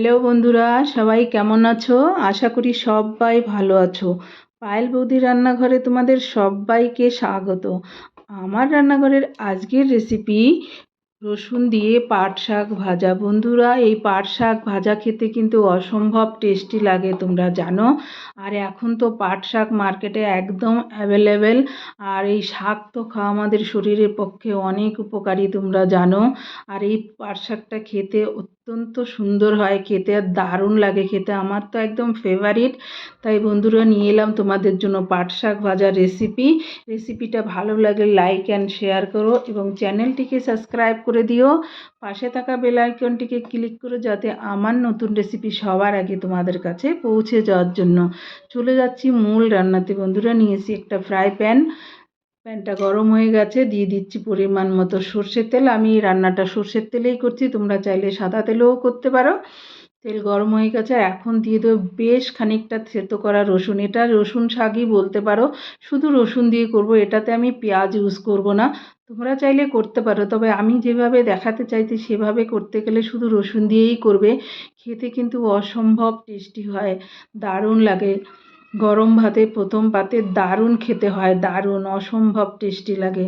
Hello বন্ধুরা, সবাই কেমন আছো? আশা করি সবাই ভালো আছো। পায়েল বৌদি রান্নাঘরে তোমাদের সবাইকে স্বাগত। আমার রান্নাঘরের আজকের রেসিপি রসুন দিয়ে পাট শাক ভাজা। বন্ধুরা, এই পাট শাক ভাজা খেতে কিন্তু অসম্ভব টেস্টি লাগে, তোমরা জানো। আর এখন তো পাট শাক মার্কেটে একদম অ্যাভেলেবেল আর এই শাক তো খাওয়া আমাদের শরীরের পক্ষে অনেক উপকারী, তোমরা জানো। আর এই পাট শাকটা খেতে অত্যন্ত সুন্দর হয়, খেতে আর দারুণ লাগে, খেতে আমার তো একদম ফেভারিট তাই বন্ধুরা, নিয়ে এলাম তোমাদের জন্য পাট শাক ভাজার রেসিপি রেসিপিটা ভালো লাগলে লাইক অ্যান্ড শেয়ার করো এবং চ্যানেলটিকে সাবস্ক্রাইব করে দিও। পাশে থাকা বেল আইকনটিকে ক্লিক করো যাতে আমার নতুন রেসিপি সবার আগে তোমাদের কাছে পৌঁছে যাওয়ার জন্য। চলে যাচ্ছি মূল রান্নাতে। বন্ধুরা নিয়েছি একটা ফ্রাই প্যান প্যানটা গরম হয়ে গেছে, দিয়ে দিচ্ছি পরিমাণ মতো সর্ষের তেল। আমি রান্নাটা সর্ষের তেলেই করছি, তোমরা চাইলে সাদা তেলেও করতে পারো। তেল গরম হয়ে গেছে এখন দিয়ে দেবো বেশ খানিকটা থেতো করা রসুন। এটা রসুন শাকই বলতে পারো, শুধু রসুন দিয়ে করব, এটাতে আমি পেঁয়াজ ইউজ করব না। তোমরা চাইলে করতে পারো, তবে আমি যেভাবে দেখাতে চাইছি সেভাবে করতে গেলে শুধু রসুন দিয়েই করবে। খেতে কিন্তু অসম্ভব টেস্টি হয়, দারুণ লাগে। গরম ভাতে, প্রথম পাতে দারুণ খেতে হয়, দারুণ, অসম্ভব টেস্টি লাগে।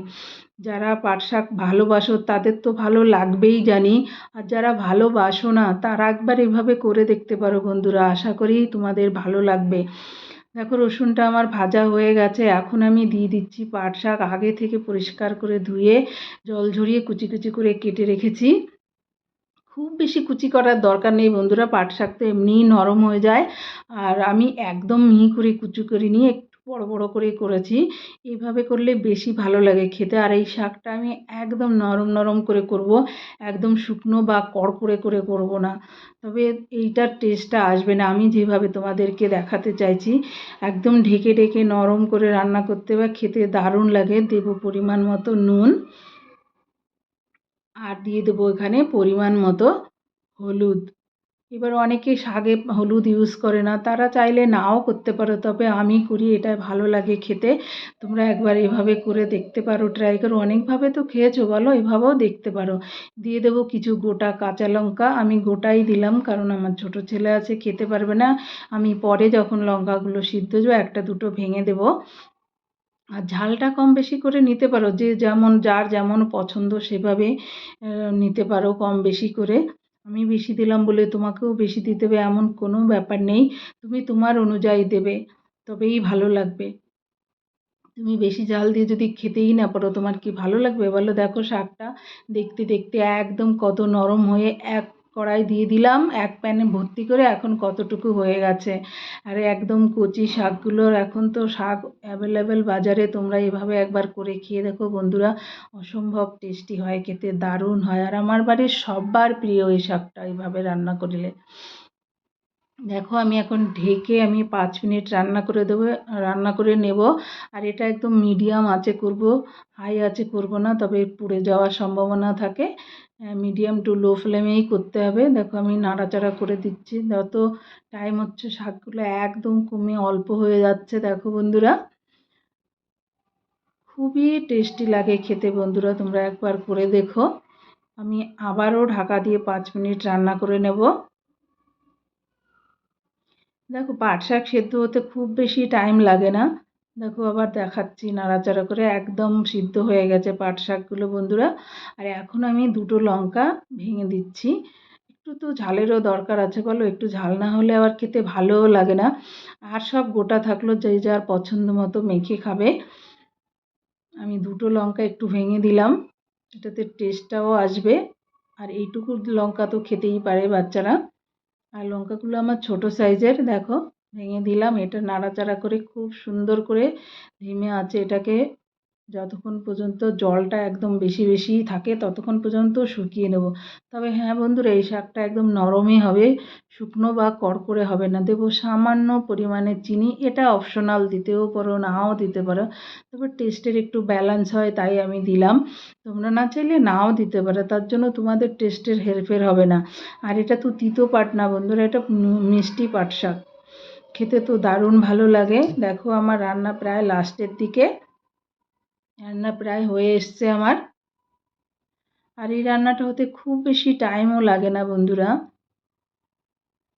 যারা পাট শাক ভালোবাসো তাদের তো ভালো লাগবেই জানি, আর যারা ভালোবাসো না তারা একবার এভাবে করে দেখতে পারো বন্ধুরা, আশা করি তোমাদের ভালো লাগবে। দেখো, রসুনটা আমার ভাজা হয়ে গেছে। এখন আমি দিয়ে দিচ্ছি পাট শাক। আগে থেকে পরিষ্কার করে ধুয়ে জল ঝরিয়ে কুচি কুচি করে কেটে রেখেছি। খুব বেশি কুচি করার দরকার নেই বন্ধুরা। পাট শাক তো এমনিই নরম হয়ে যায়। আর আমি একদম মিহি করে কুচি করে নিয়ে বড় বড় করে করেছি। এইভাবে করলে বেশি ভালো লাগে খেতে। আর এই শাকটা আমি একদম নরম নরম করে করব। একদম শুকনো বা কড়কড়ে করে করব না। তবে এইটার টেস্টটা আসবে না। আমি যেভাবে তোমাদেরকে দেখাতে চাইছি, একদম ঢেকে ঢেকে নরম করে রান্না করতে বা খেতে দারুণ লাগে। দেব পরিমাণ মতো নুন আর দিয়ে দেবো এখানে পরিমাণ মতো হলুদ। এবার অনেকে শাকে হলুদ ইউজ করে না, তারা চাইলে নাও করতে পারো, তবে আমি করি এটা ভালো লাগে খেতে। তোমরা একবার এভাবে করে দেখতে পারো ট্রাই করো। অনেকভাবে তো খেয়েছো, বলো, এভাবেও দেখতে পারো। দিয়ে দেবো কিছু গোটা কাঁচা লঙ্কা, আমি গোটাই দিলাম, কারণ আমার ছোট ছেলে আছে, খেতে পারবে না। আমি পরে যখন লঙ্কাগুলো সিদ্ধ যাব, একটা দুটো ভেঙে দেবো। আর ঝালটা কম বেশি করে নিতে পারো, যে যেমন, যার যেমন পছন্দ, সেভাবে নিতে পারো কম বেশি করে। আমি বেশি দিলাম বলে তোমাকেও বেশি দিতে হবে, এমন কোনো ব্যাপার নেই। তুমি তোমার অনুযায়ী দেবে, তবেই ভালো লাগবে। তুমি বেশি জাল দিয়ে যদি খেতেই না পারো, তোমার কি ভালো লাগবে? বলো দেখো শাকটা দেখতে দেখতে একদম কত নরম হয়ে এক কড়াই দিয়ে দিলাম, এক প্যানে ভর্তি করে এখন কতটুকু হয়ে গেছে। আর একদম কচি শাকগুলোর এখন তো শাক অ্যাভেলেবেল বাজারে, তোমরা এভাবে একবার করে খেয়ে দেখো বন্ধুরা। অসম্ভব টেস্টি হয়, খেতে দারুণ হয়। আর আমার বাড়ির সবার প্রিয় এই শাকটা এইভাবে রান্না করলে। দেখো আমি এখন ঢেকে আমি পাঁচ মিনিট রান্না করে দেবো, রান্না করে নেব। আর এটা একদম মিডিয়াম আঁচে করব হাই আঁচে করব না, তবে পুড়ে যাওয়ার সম্ভাবনা থাকে। মিডিয়াম টু লো ফ্লেমেই করতে হবে। দেখো আমি নাড়াচাড়া করে দিচ্ছি। যত টাইম হচ্ছে শাকগুলো একদম কমে অল্প হয়ে যাচ্ছে, দেখো বন্ধুরা। খুবই টেস্টি লাগে খেতে বন্ধুরা, তোমরা একবার করে দেখো। আমি আবারও ঢাকা দিয়ে পাঁচ মিনিট রান্না করে নেব। দেখো পাট শাক সেদ্ধ হতে খুব বেশি টাইম লাগে না। দেখো আবার দেখাচ্ছি নাড়াচাড়া করে, একদম সিদ্ধ হয়ে গেছে পাট শাকগুলো বন্ধুরা। আর এখন আমি দুটো লঙ্কা ভেঙে দিচ্ছি। একটু তো ঝালেরও দরকার আছে বলো, একটু ঝাল না হলে আবার খেতে ভালোও লাগে না। আর সব গোটা থাকল, যে যার পছন্দ মতো মেখে খাবে। আমি দুটো লঙ্কা একটু ভেঙে দিলাম, এটাতে টেস্টটাও আসবে। আর এইটুকু লঙ্কা তো খেতেই পারে বাচ্চারা। আর লঙ্কাগুলো আমার ছোট সাইজের দেখো। ভেঙে দিলাম। এটা নাড়াচাড়া করে খুব সুন্দর করে ধিমে আছে এটাকে। যতক্ষণ পর্যন্ত জলটা একদম বেশি বেশি থাকে ততক্ষণ পর্যন্ত শুকিয়ে নেব। তবে হ্যাঁ বন্ধুরা, এই শাকটা একদম নরমই হবে, শুকনো বা কড়কড়ে হবে না। দেবো সামান্য পরিমাণে চিনি। এটা অপশনাল দিতেও পারো, নাও দিতে পারো। তবে টেস্টের একটু ব্যালেন্স হয়, তাই আমি দিলাম। তোমরা না চাইলে নাও দিতে পারো, তার জন্য তোমাদের টেস্টের হেরফের হবে না। আর এটা তো তিতো পাট না বন্ধুরা, এটা মিষ্টি পাট শাক। খেতে তো দারুণ ভালো লাগে। দেখো আমার রান্না প্রায় লাস্টের দিকে। রান্না প্রায় হয়ে এসছে আমার। আর এই রান্নাটা হতে খুব বেশি টাইমও লাগে না বন্ধুরা।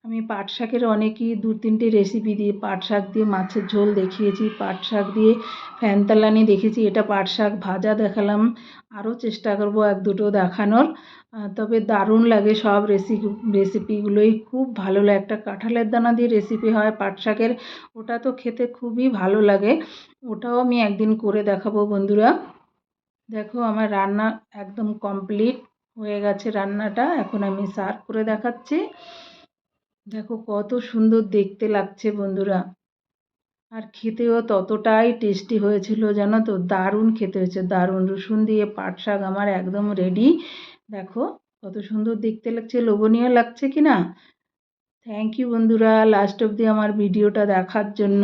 আমি পাট শাকের অনেকই দু তিনটে রেসিপি দিয়ে পাট শাক দিয়ে মাছের ঝোল দেখিয়েছি, পাট শাক দিয়ে ফ্যানতালানি দেখেছি, এটা পাট শাক ভাজা দেখালাম, আরও চেষ্টা করব এক দুটো দেখানোর। তবে দারুণ লাগে সব রেসিপি রেসিপিগুলোই খুব ভালো লাগে, একটা কাঁঠালের দানা দিয়ে রেসিপি হয় পাট শাকের, ওটা তো খেতে খুবই ভালো লাগে। ওটাও আমি একদিন করে দেখাবো বন্ধুরা। দেখো আমার রান্না একদম কমপ্লিট হয়ে গেছে রান্নাটা, এখন আমি সার্ভ করে দেখাচ্ছি। দেখো কত সুন্দর দেখতে লাগছে বন্ধুরা। আর খেতেও ততটাই টেস্টি হয়েছিল, জানো তো? দারুণ খেতে হয়েছে, দারুণ। রসুন দিয়ে পাট শাক আমার একদম রেডি দেখো কত সুন্দর দেখতে লাগছে, লোভনীয় লাগছে কি না থ্যাংক ইউ বন্ধুরা লাস্ট অবধি আমার ভিডিওটা দেখার জন্য।